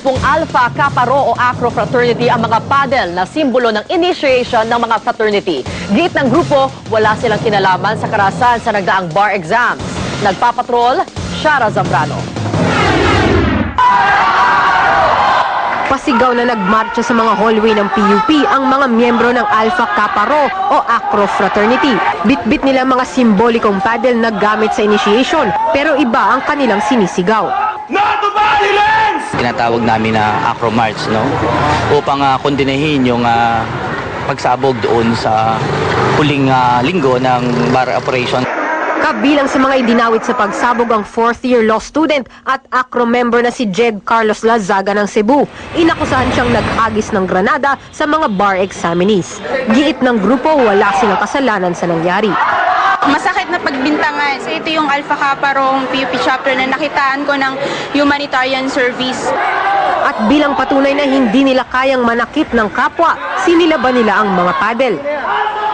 grupong Alpha Kappa Rho o Acro Fraternity ang mga paddle na simbolo ng initiation ng mga fraternity. Gate ng grupo, wala silang kinalaman sa karasan sa nagdaang bar exams. Nagpapatrol, Shara Zambrano. Pasigaw na nagmarcha sa mga hallway ng PUP ang mga miyembro ng Alpha Kappa Rho o Acro Fraternity. Bitbit nila mga simbolikong paddle na gamit sa initiation pero iba ang kanilang sinisigaw. Tinatawag namin na Acro March, no? Upang uh, kondinahin yung ah, pagsabog doon sa huling ah, linggo ng bar operation. Kabilang sa mga idinawit sa pagsabog ang fourth year law student at Acro member na si Jed Carlos Lazaga ng Cebu. Inakusahan siyang nag-agis ng granada sa mga bar examinees. Giit ng grupo wala silang kasalanan sa nangyari. Masakit na pagbintangan. So ito yung Alpha Kappa Rho PUP chapter na nakitaan ko ng humanitarian service. At bilang patunay na hindi nila kayang manakit ng kapwa, sinilaban nila ang mga paddle.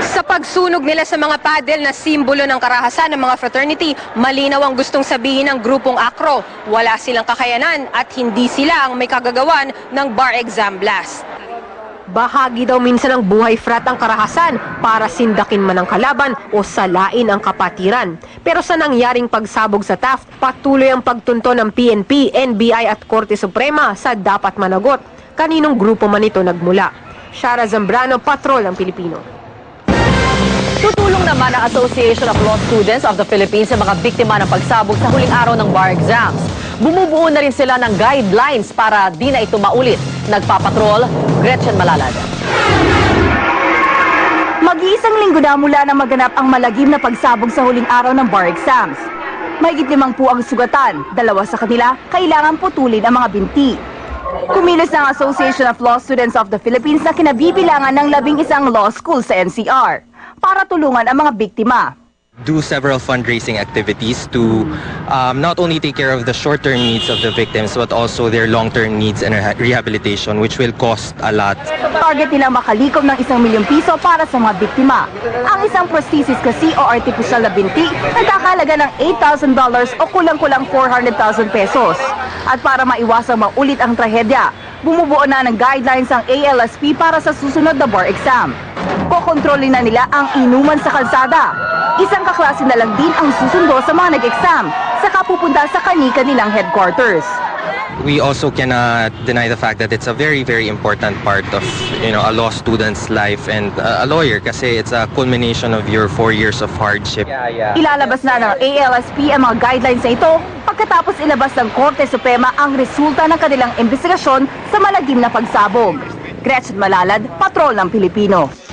Sa pagsunog nila sa mga paddle na simbolo ng karahasan ng mga fraternity, malinaw ang gustong sabihin ng grupong Acro. Wala silang kakayanan at hindi sila ang may kagagawan ng bar exam blast. Bahagi daw minsan ng buhay frat ang karahasan para sindakin man ang kalaban o salain ang kapatiran. Pero sa nangyaring pagsabog sa Taft, patuloy ang pagtunto ng PNP, NBI at Korte Suprema sa dapat managot. Kaninong grupo man ito nagmula. Shara Zambrano, Patrol ng Pilipino. Tutulong naman ang Association of Law Students of the Philippines sa mga biktima ng pagsabog sa huling araw ng bar exams. Bumubuo na rin sila ng guidelines para di na ito maulit. Nagpapatrol, Gretchen Malalad. Mag-iisang linggo na mula na maganap ang malagim na pagsabog sa huling araw ng bar exams. Mahigit limang po ang sugatan, dalawa sa kanila kailangan putulin ang mga binti. Kumilos ng Association of Law Students of the Philippines na kinabibilangan ng labing isang law school sa NCR para tulungan ang mga biktima. Do several fundraising activities to um, not only take care of the short-term needs of the victims but also their long-term needs and reha- rehabilitation which will cost a lot. Target nilang makalikom ng isang milyong piso para sa mga biktima. Ang isang prosthesis kasi o artificial na binti nagkakalaga ng $8,000 o kulang-kulang 400,000 pesos. At para maiwasang maulit ang trahedya, bumubuo na ng guidelines ang ALSP para sa susunod na bar exam. Kokontrolin na nila ang inuman sa kalsada. Isang kaklase na lang din ang susundo sa mga nag-exam, saka pupunta sa kanika nilang headquarters. We also cannot deny the fact that it's a very, very important part of you know a law student's life and uh, a lawyer kasi it's a culmination of your four years of hardship. Ilalabas na ng ALSP ang mga guidelines na ito pagkatapos ilabas ng Korte Suprema ang resulta ng kanilang investigasyon sa malagim na pagsabog. Gretchen Malalad, Patrol ng Pilipino.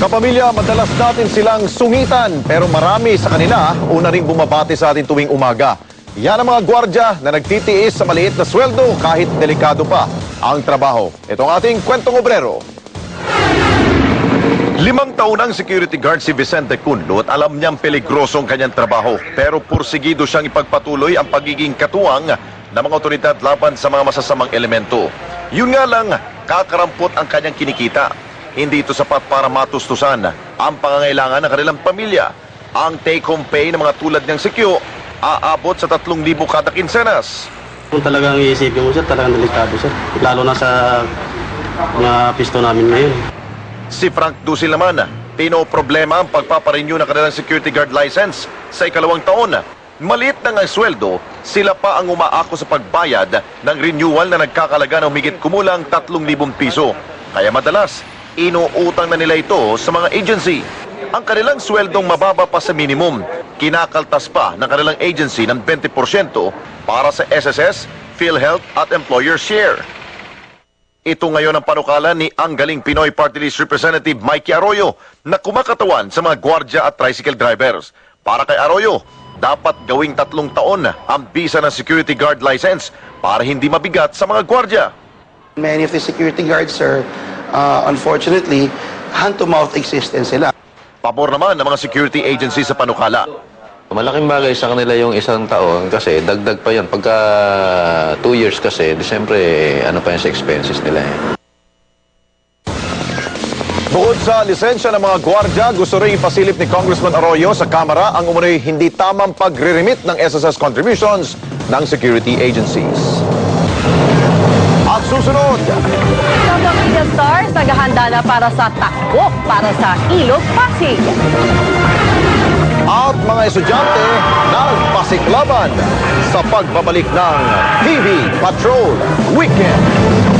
Kapamilya, madalas natin silang sungitan pero marami sa kanila una ring bumabati sa atin tuwing umaga. Yan ang mga gwardya na nagtitiis sa maliit na sweldo kahit delikado pa ang trabaho. Ito ang ating kwentong obrero. Limang taon ang security guard si Vicente Cunlo at alam niyang peligroso ang kanyang trabaho. Pero pursigido siyang ipagpatuloy ang pagiging katuwang ng mga otoridad laban sa mga masasamang elemento. Yun nga lang, kakarampot ang kanyang kinikita. Hindi ito sapat para matustusan ang pangangailangan ng kanilang pamilya. Ang take-home pay ng mga tulad niyang sikyo aabot sa 3,000 kada kinsenas. Kung talagang iisipin mo sir, talagang delikado sir. Lalo na sa mga pisto namin ngayon. Si Frank Dusil naman, pinoproblema ang pagpaparenew ng kanilang security guard license sa ikalawang taon. Maliit na nga sweldo, sila pa ang umaako sa pagbayad ng renewal na nagkakalaga ng higit kumulang 3,000 piso. Kaya madalas, inuutang na nila ito sa mga agency. Ang kanilang sweldong mababa pa sa minimum, kinakaltas pa ng kanilang agency ng 20% para sa SSS, PhilHealth at employer share. Ito ngayon ang panukala ni ang galing Pinoy Party List Representative Mikey Arroyo na kumakatawan sa mga gwardya at tricycle drivers. Para kay Arroyo, dapat gawing tatlong taon ang visa ng security guard license para hindi mabigat sa mga gwardya. Many of the security guards are, uh, unfortunately, hand-to-mouth existence sila. Pabor naman ng mga security agency sa panukala. Malaking bagay sa kanila yung isang taon kasi dagdag pa yan. Pagka two years kasi, di siyempre ano pa yan sa expenses nila eh. Bukod sa lisensya ng mga gwardya, gusto rin ipasilip ni Congressman Arroyo sa Kamara ang umunoy hindi tamang pagre-remit ng SSS contributions ng security agencies. At susunod, Media stars, naghahanda na para sa takbo para sa Ilog Pasig. at mga estudyante nagpasiklaban sa pagbabalik ng TV Patrol Weekend.